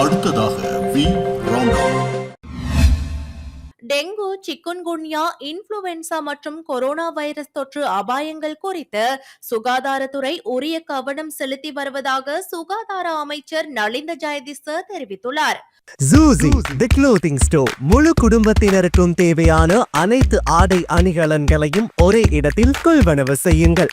அடுத்ததாக வி. டெங்கு சிக்குன்குன்யா இன்ஃப்ளூவென்சா மற்றும் கொரோனா வைரஸ் தொற்று அபாயங்கள் குறித்து சுகாதாரத்துறை உரிய கவனம் செலுத்தி வருவதாக சுகாதார அமைச்சர் நலிந்த ஜெயதிச தெரிவித்துள்ளார். ஜூசி தி க்ளோத்திங் ஸ்டோர் முழு குடும்பத்தினருக்கும் தேவையான அனைத்து ஆடை அணிகலன்களையும் ஒரே இடத்தில் கொள்வனவு செய்யுங்கள்.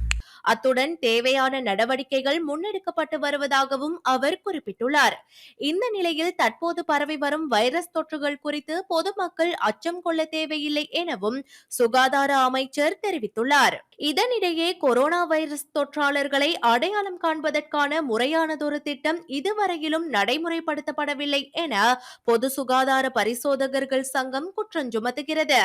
அத்துடன் தேவையான நடவடிக்கைகள் முன்னெடுக்கப்பட்டு வருவதாகவும் அவர் குறிப்பிட்டுள்ளார். இந்த நிலையில் தற்போது பரவி வரும் வைரஸ் தொற்றுகள் குறித்து பொதுமக்கள் அச்சம் கொள்ள தேவையில்லை எனவும் சுகாதார அமைச்சர் தெரிவித்துள்ளார். இதனிடையே கொரோனா வைரஸ் தொற்றாளர்களை அடையாளம் காண்பதற்கான முறையானதொரு திட்டம் இதுவரையிலும் நடைமுறைப்படுத்தப்படவில்லை என பொது சுகாதார பரிசோதகர்கள் சங்கம் குற்றம் சுமத்துகிறது.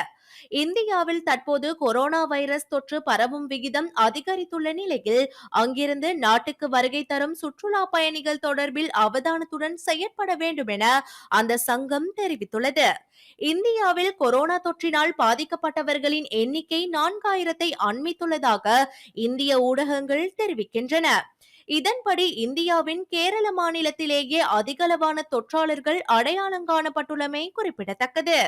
இந்தியாவில் தற்போது கொரோனா வைரஸ் தொற்று பரவும் விகிதம் அதிகரித்துள்ள நிலையில் அங்கிருந்து நாட்டுக்கு வருகை தரும் சுற்றுலா பயணிகள் தொடர்பில் அவதானத்துடன் செயற்பட வேண்டும் என அந்த சங்கம் தெரிவித்துள்ளது. இந்தியாவில் கொரோனா தொற்றினால் பாதிக்கப்பட்டவர்களின் எண்ணிக்கை நான்காயிரத்தை அண்மித்துள்ளதாக இந்திய ஊடகங்கள் தெரிவிக்கின்றன. இதன்படி இந்தியாவின் கேரள மாநிலத்திலேயே அதிகளவான தொற்றாளர்கள் அடையாளம் காணப்பட்டுள்ளமை குறிப்பிடத்தக்கது.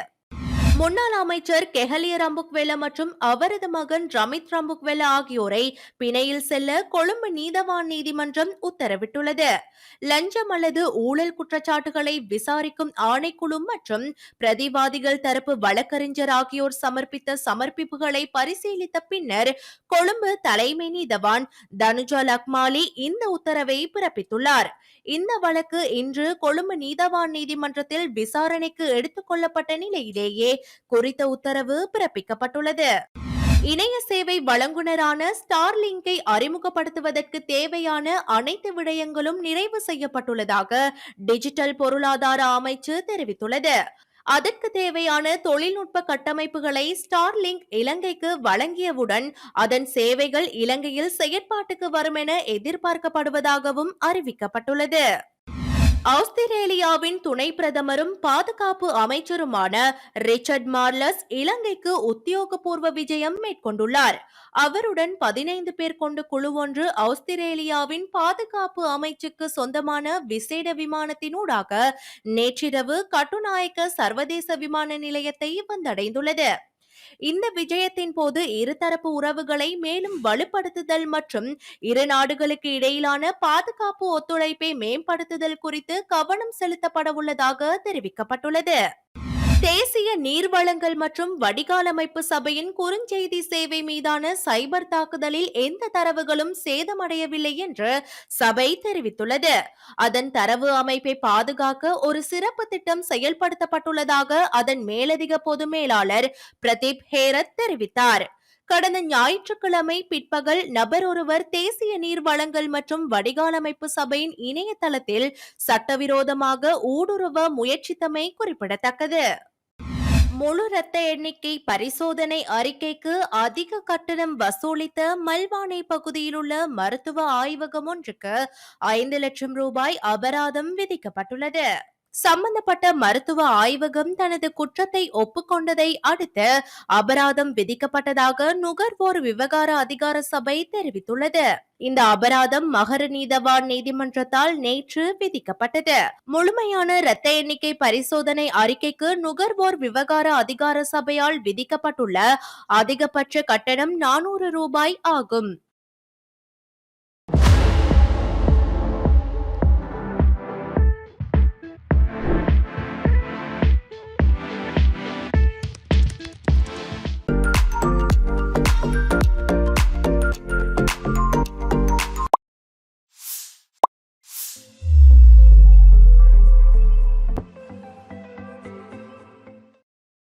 முன்னாள் அமைச்சர் கெஹலிய ரம்புக்வெல மற்றும் அவரது மகன் ரமித் ரம்புக்வெல ஆகியோரை பிணையில் செல்ல கொழும்பு நீதவான் நீதிமன்றம் உத்தரவிட்டுள்ளது. லஞ்சம் அல்லது ஊழல் குற்றச்சாட்டுகளை விசாரிக்கும் ஆணைக்குழு மற்றும் பிரதிவாதிகள் தரப்பு வழக்கறிஞர் ஆகியோர் சமர்ப்பித்த சமர்ப்பிப்புகளை பரிசீலித்த பின்னர் கொழும்பு தலைமை நீதவான் தனுஜா லக்மாலி இந்த உத்தரவை பிறப்பித்துள்ளார். இந்த வழக்கு இன்று கொழும்பு நீதவான் நீதிமன்றத்தில் விசாரணைக்கு எடுத்துக் கொள்ளப்பட்ட நிலையிலேயே குறித்த உத்தரவு பிறப்பிக்கப்பட்டுள்ளது. இணைய சேவை வழங்குனரான ஸ்டார்லிங்கை அறிமுகப்படுத்துவதற்கு தேவையான அனைத்து விடயங்களும் நிறைவு செய்யப்பட்டுள்ளதாக டிஜிட்டல் பொருளாதார அமைச்சு தெரிவித்துள்ளது. அதற்கு தேவையான தொழில்நுட்ப கட்டமைப்புகளை ஸ்டார்லிங்க் இலங்கைக்கு வழங்கியவுடன் அதன் சேவைகள் இலங்கையில் செயற்பாட்டுக்கு வரும் என எதிர்பார்க்கப்படுவதாகவும் அறிவிக்கப்பட்டுள்ளது. ஆஸ்திரேலியாவின் துணை பிரதமரும் பாதுகாப்பு அமைச்சருமான ரிச்சர்ட் மார்லஸ் இலங்கைக்கு உத்தியோகபூர்வ விஜயம் மேற்கொண்டுள்ளார். அவருடன் பதினைந்து பேர் கொண்ட குழு ஒன்று ஆஸ்திரேலியாவின் பாதுகாப்பு அமைச்சுக்கு சொந்தமான விசேட விமானத்தினூடாக நேற்றிரவு கட்டுநாயக்க சர்வதேச விமான நிலையத்தை வந்தடைந்துள்ளது. இந்த விஜயத்தின் போது இருதரப்பு உறவுகளை மேலும் வலுப்படுத்துதல் மற்றும் இரு நாடுகளுக்கு இடையிலான பாதுகாப்பு ஒத்துழைப்பை மேம்படுத்துதல் குறித்து கவனம் செலுத்தப்பட உள்ளதாக தெரிவிக்கப்பட்டுள்ளது. தேசிய நீர்வளங்கள் மற்றும் வடிகாலமைப்பு சபையின் குறுஞ்செய்தி சேவை மீதான சைபர் தாக்குதலில் எந்த தரவுகளும் சேதமடையவில்லை என்று சபை தெரிவித்துள்ளது. அதன் தரவு அமைப்பை பாதுகாக்க ஒரு சிறப்பு திட்டம் செயல்படுத்தப்பட்டுள்ளதாக அதன் மேலதிக பொது மேலாளர் பிரதீப் ஹேரத் தெரிவித்தார். கடந்த ஞாயிற்றுக்கிழமை பிற்பகல் நபர் ஒருவர் தேசிய நீர் வளங்கள் மற்றும் வடிகாலமைப்பு சபையின் இணையதளத்தில் சட்டவிரோதமாக ஊடுருவ முயற்சித்தமை குறிப்பிடத்தக்கது. முழு இரத்த எண்ணிக்கை பரிசோதனை அறிக்கைக்கு அதிக கட்டணம் வசூலித்த மல்வானை பகுதியில் உள்ள மருத்துவ ஆய்வகம் ஒன்றுக்கு ஐந்து லட்சம் ரூபாய் அபராதம் விதிக்கப்பட்டுள்ளது. சம்பந்தப்பட்ட மருத்துவ ஆய்வகம் தனது குற்றத்தை ஒப்புக்கொண்டதை அடுத்து அபராதம் விதிக்கப்பட்டதாக நுகர்வோர் விவகார அதிகார சபை தெரிவித்துள்ளது. இந்த அபராதம் மகர நீதவான் நீதிமன்றத்தால் நேற்று விதிக்கப்பட்டது. முழுமையான இரத்த எண்ணிக்கை பரிசோதனை அறிக்கைக்கு நுகர்வோர் விவகார அதிகார சபையால் விதிக்கப்பட்டுள்ள அதிகபட்ச கட்டணம் நானூறு ரூபாய் ஆகும்.